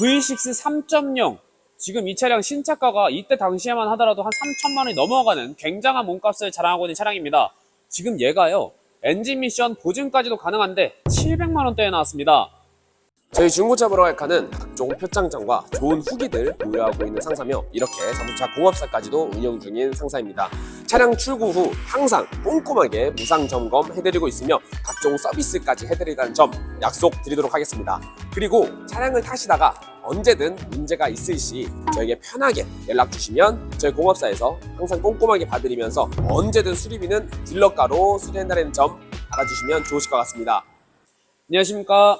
V6 3.0 지금 이 차량 신차가가 이때 당시에만 하더라도 한 3천만 원이 넘어가는 굉장한 몸값을 자랑하고 있는 차량입니다. 지금 얘가요 엔진 미션 보증까지도 가능한데 700만 원대에 나왔습니다. 저희 중고차 보러 갈 칸은 각종 표창장과 좋은 후기들 보유하고 있는 상사며 이렇게 자동차 공업사까지도 운영 중인 상사입니다. 차량 출고 후 항상 꼼꼼하게 무상 점검 해드리고 있으며 각종 서비스까지 해드리다는 점 약속 드리도록 하겠습니다. 그리고 차량을 타시다가 언제든 문제가 있을 시 저에게 편하게 연락 주시면 저희 공업사에서 항상 꼼꼼하게 봐드리면서 언제든 수리비는 딜러가로 수리한다는 점 알아주시면 좋으실 것 같습니다. 안녕하십니까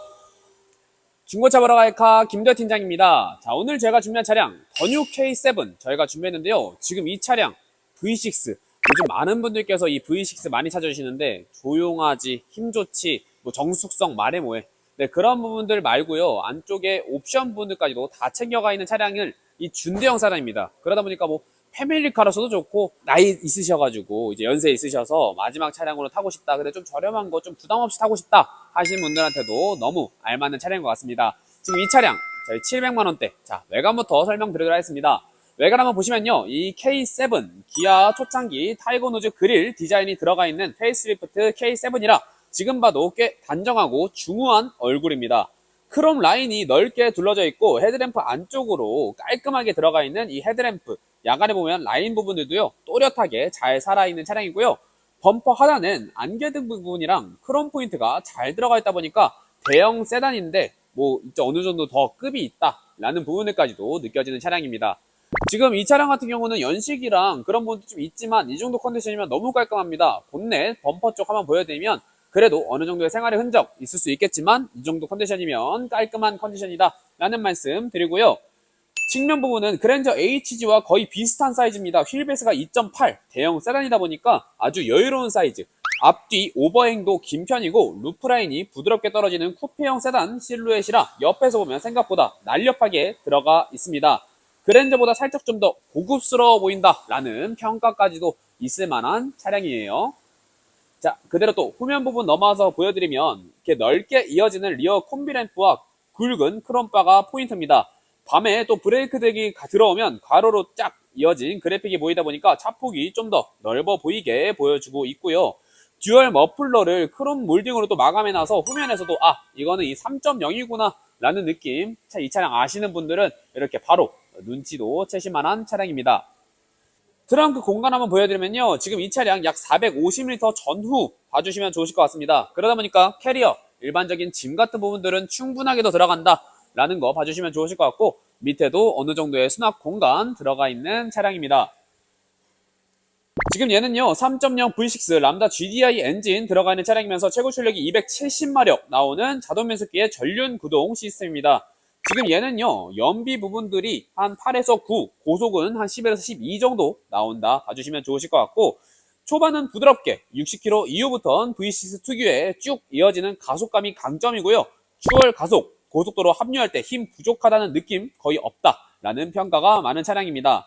중고차 보러 갈카 김대 팀장입니다. 자 오늘 제가 준비한 차량 더뉴 K7 저희가 준비했는데요. 지금 이 차량 V6 요즘 많은 분들께서 이 V6 많이 찾아주시는데 조용하지 힘 좋지 뭐 정숙성 말해 뭐해 네 그런 부분들 말고요. 안쪽에 옵션 부분들까지도 다 챙겨가 있는 차량을 이 준대형 사람입니다. 그러다 보니까 뭐 패밀리카로서도 좋고 나이 있으셔가지고 이제 연세 있으셔서 마지막 차량으로 타고 싶다. 근데 좀 저렴한 거 좀 부담 없이 타고 싶다 하시는 분들한테도 너무 알맞는 차량인 것 같습니다. 지금 이 차량 저희 700만 원대. 자 외관부터 설명드리도록 하겠습니다. 외관 한번 보시면요. 이 K7 기아 초창기 타이거 노즈 그릴 디자인이 들어가 있는 페이스리프트 K7이라 지금 봐도 꽤 단정하고 중후한 얼굴입니다. 크롬 라인이 넓게 둘러져 있고 헤드램프 안쪽으로 깔끔하게 들어가 있는 이 헤드램프 야간에 보면 라인 부분들도요 또렷하게 잘 살아있는 차량이고요. 범퍼 하단은 안개등 부분이랑 크롬 포인트가 잘 들어가 있다 보니까 대형 세단인데 뭐 이제 어느 정도 더 급이 있다 라는 부분들까지도 느껴지는 차량입니다. 지금 이 차량 같은 경우는 연식이랑 그런 부분도 좀 있지만 이 정도 컨디션이면 너무 깔끔합니다. 본넷 범퍼 쪽 한번 보여드리면 그래도 어느 정도의 생활의 흔적 있을 수 있겠지만 이 정도 컨디션이면 깔끔한 컨디션이다 라는 말씀 드리고요 측면 부분은 그랜저 HG와 거의 비슷한 사이즈입니다. 휠베이스가 2.8 대형 세단이다 보니까 아주 여유로운 사이즈. 앞뒤 오버행도 긴 편이고 루프라인이 부드럽게 떨어지는 쿠페형 세단 실루엣이라 옆에서 보면 생각보다 날렵하게 들어가 있습니다. 그랜저보다 살짝 좀 더 고급스러워 보인다 라는 평가까지도 있을 만한 차량이에요. 자, 그대로 또 후면 부분 넘어와서 보여드리면 이렇게 넓게 이어지는 리어 콤비램프와 굵은 크롬바가 포인트입니다. 밤에 또 브레이크 덱이 가- 들어오면 가로로 쫙 이어진 그래픽이 보이다 보니까 차폭이 좀 더 넓어 보이게 보여주고 있고요. 듀얼 머플러를 크롬 몰딩으로 또 마감해놔서 후면에서도 아 이거는 이 3.0이구나 라는 느낌 차- 이 차량 아시는 분들은 이렇게 바로 눈치도 채실 만한 차량입니다. 트렁크 공간 한번 보여드리면요. 지금 이 차량 약 450m 전후 봐주시면 좋으실 것 같습니다. 그러다 보니까 캐리어, 일반적인 짐 같은 부분들은 충분하게 더 들어간다. 라는 거 봐주시면 좋으실 것 같고 밑에도 어느 정도의 수납 공간 들어가 있는 차량입니다. 지금 얘는요 3.0 V6 람다 GDI 엔진 들어가 있는 차량이면서 최고 출력이 270마력 나오는 자동 변속기의 전륜 구동 시스템입니다. 지금 얘는요 연비 부분들이 한 8에서 9 고속은 한 10에서 12 정도 나온다 봐주시면 좋으실 것 같고 초반은 부드럽게 60km 이후부터는 V6 특유의 쭉 이어지는 가속감이 강점이고요 추월 가속 고속도로 합류할 때 힘 부족하다는 느낌 거의 없다 라는 평가가 많은 차량입니다.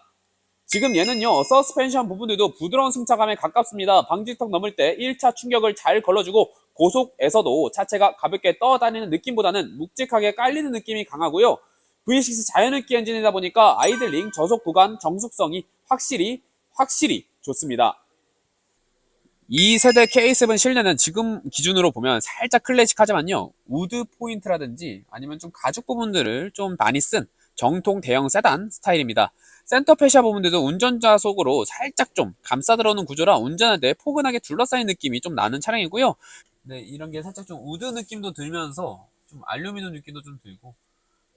지금 얘는요 서스펜션 부분들도 부드러운 승차감에 가깝습니다. 방지턱 넘을 때 1차 충격을 잘 걸러주고 고속에서도 차체가 가볍게 떠다니는 느낌보다는 묵직하게 깔리는 느낌이 강하고요. V6 자연흡기 엔진이다 보니까 아이들링 저속 구간 정숙성이 확실히 확실히 좋습니다. 이 세대 K7 실내는 지금 기준으로 보면 살짝 클래식하지만요. 우드 포인트라든지 아니면 좀 가죽 부분들을 좀 많이 쓴 정통 대형 세단 스타일입니다. 센터 페시아 부분들도 운전자 속으로 살짝 좀 감싸 들어오는 구조라 운전할 때 포근하게 둘러싸인 느낌이 좀 나는 차량이고요. 네, 이런 게 살짝 좀 우드 느낌도 들면서 좀 알루미늄 느낌도 좀 들고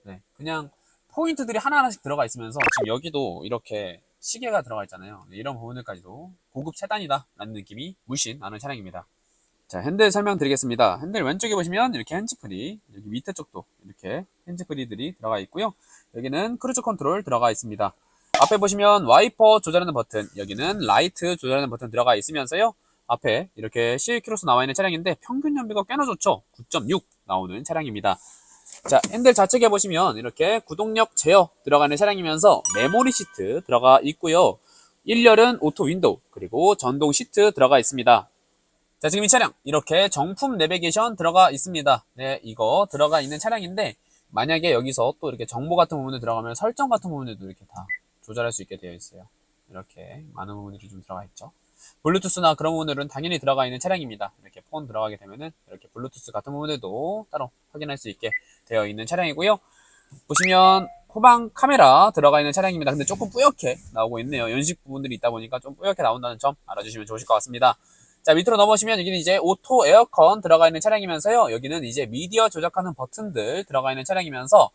네, 그냥 포인트들이 하나하나씩 들어가 있으면서 지금 여기도 이렇게 시계가 들어가 있잖아요. 네, 이런 부분들까지도 고급 세단이다 라는 느낌이 물씬 나는 차량입니다. 자, 핸들 설명드리겠습니다. 핸들 왼쪽에 보시면 이렇게 핸즈프리, 여기 밑에 쪽도 이렇게 핸즈프리들이 들어가 있고요. 여기는 크루즈 컨트롤 들어가 있습니다. 앞에 보시면 와이퍼 조절하는 버튼, 여기는 라이트 조절하는 버튼 들어가 있으면서요. 앞에 이렇게 11km 나와 있는 차량인데 평균 연비가 꽤나 좋죠. 9.6 나오는 차량입니다. 자, 핸들 좌측에 보시면 이렇게 구동력 제어 들어가는 차량이면서 메모리 시트 들어가 있고요. 1열은 오토 윈도우, 그리고 전동 시트 들어가 있습니다. 자, 지금 이 차량 이렇게 정품 내비게이션 들어가 있습니다. 네, 이거 들어가 있는 차량인데 만약에 여기서 또 이렇게 정보 같은 부분에 들어가면 설정 같은 부분에도 이렇게 다 조절할 수 있게 되어 있어요. 이렇게 많은 부분들이 좀 들어가 있죠. 블루투스나 그런 부분들은 당연히 들어가 있는 차량입니다. 이렇게 폰 들어가게 되면은 이렇게 블루투스 같은 부분들도 따로 확인할 수 있게 되어 있는 차량이고요. 보시면 후방 카메라 들어가 있는 차량입니다. 근데 조금 뿌옇게 나오고 있네요. 연식 부분들이 있다 보니까 좀 뿌옇게 나온다는 점 알아주시면 좋으실 것 같습니다. 자, 밑으로 넘어오시면 여기는 이제 오토 에어컨 들어가 있는 차량이면서요. 여기는 이제 미디어 조작하는 버튼들 들어가 있는 차량이면서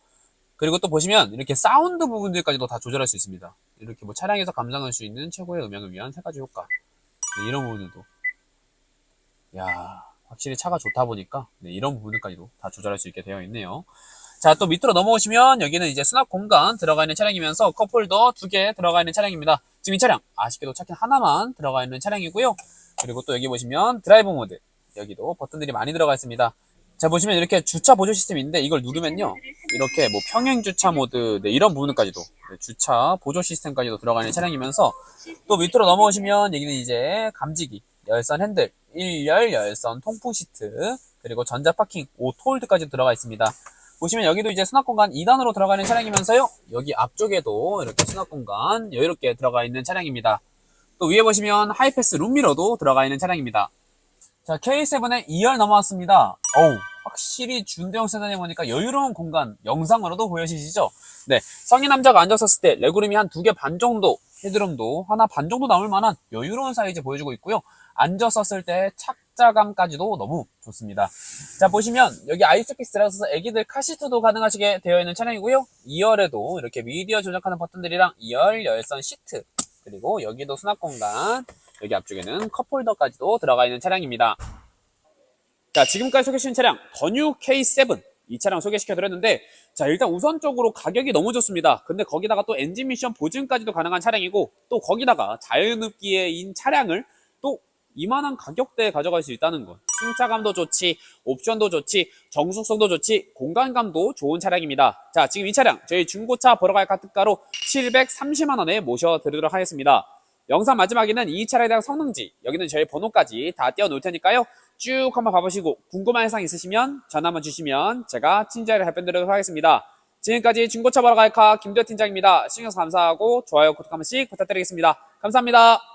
그리고 또 보시면 이렇게 사운드 부분들까지도 다 조절할 수 있습니다. 이렇게 뭐 차량에서 감상할 수 있는 최고의 음향을 위한 세 가지 효과. 네, 이런 부분들도. 야 확실히 차가 좋다 보니까 네, 이런 부분들까지도 다 조절할 수 있게 되어 있네요. 자, 또 밑으로 넘어오시면 여기는 이제 수납 공간 들어가 있는 차량이면서 컵홀더 두 개 들어가 있는 차량입니다. 지금 이 차량 아쉽게도 차킨 하나만 들어가 있는 차량이고요. 그리고 또 여기 보시면 드라이브 모드 여기도 버튼들이 많이 들어가 있습니다. 자 보시면 이렇게 주차 보조 시스템이 있는데 이걸 누르면요 이렇게 뭐 평행 주차 모드 네, 이런 부분까지도 네, 주차 보조 시스템까지도 들어가 있는 차량이면서 또 밑으로 넘어오시면 여기는 이제 감지기 열선 핸들 1열 열선 통풍 시트 그리고 전자 파킹 오토홀드까지 들어가 있습니다. 보시면 여기도 이제 수납 공간 2단으로 들어가는 차량이면서요 여기 앞쪽에도 이렇게 수납 공간 여유롭게 들어가 있는 차량입니다. 또 위에 보시면 하이패스 룸미러도 들어가 있는 차량입니다. 자, K7에 2열 넘어왔습니다. 어우, 확실히 준대형 세단에 보니까 여유로운 공간, 영상으로도 보여지시죠? 네, 성인 남자가 앉았었을 때 레그룸이 한 두 개 반 정도, 헤드룸도 하나 반 정도 나올 만한 여유로운 사이즈 보여주고 있고요. 앉았었을 때 착자감까지도 너무 좋습니다. 자, 보시면 여기 아이스피스라서 애기들 카시트도 가능하시게 되어 있는 차량이고요. 2열에도 이렇게 미디어 조작하는 버튼들이랑 2열 열선 시트, 그리고 여기도 수납 공간, 여기 앞쪽에는 컵홀더까지도 들어가 있는 차량입니다. 자, 지금까지 소개해주신 차량, 더뉴 K7. 이 차량 소개시켜드렸는데, 자, 일단 우선적으로 가격이 너무 좋습니다. 근데 거기다가 또 엔진 미션 보증까지도 가능한 차량이고, 또 거기다가 자연흡기인 차량을 또 이만한 가격대에 가져갈 수 있다는 것. 승차감도 좋지, 옵션도 좋지, 정숙성도 좋지, 공간감도 좋은 차량입니다. 자, 지금 이 차량 저희 중고차 보러 갈 가특가로 730만 원에 모셔드리도록 하겠습니다. 영상 마지막에는 이 차량에 대한 성능지, 여기는 저희 번호까지 다 띄워 놓을 테니까요. 쭉 한번 봐보시고 궁금한 사항 있으시면 전화 한번 주시면 제가 친절히 답변드리도록 하겠습니다. 지금까지 중고차 보러 갈까 김대호 팀장입니다. 시청해주셔서 감사하고 좋아요, 구독 한 번씩 부탁드리겠습니다. 감사합니다.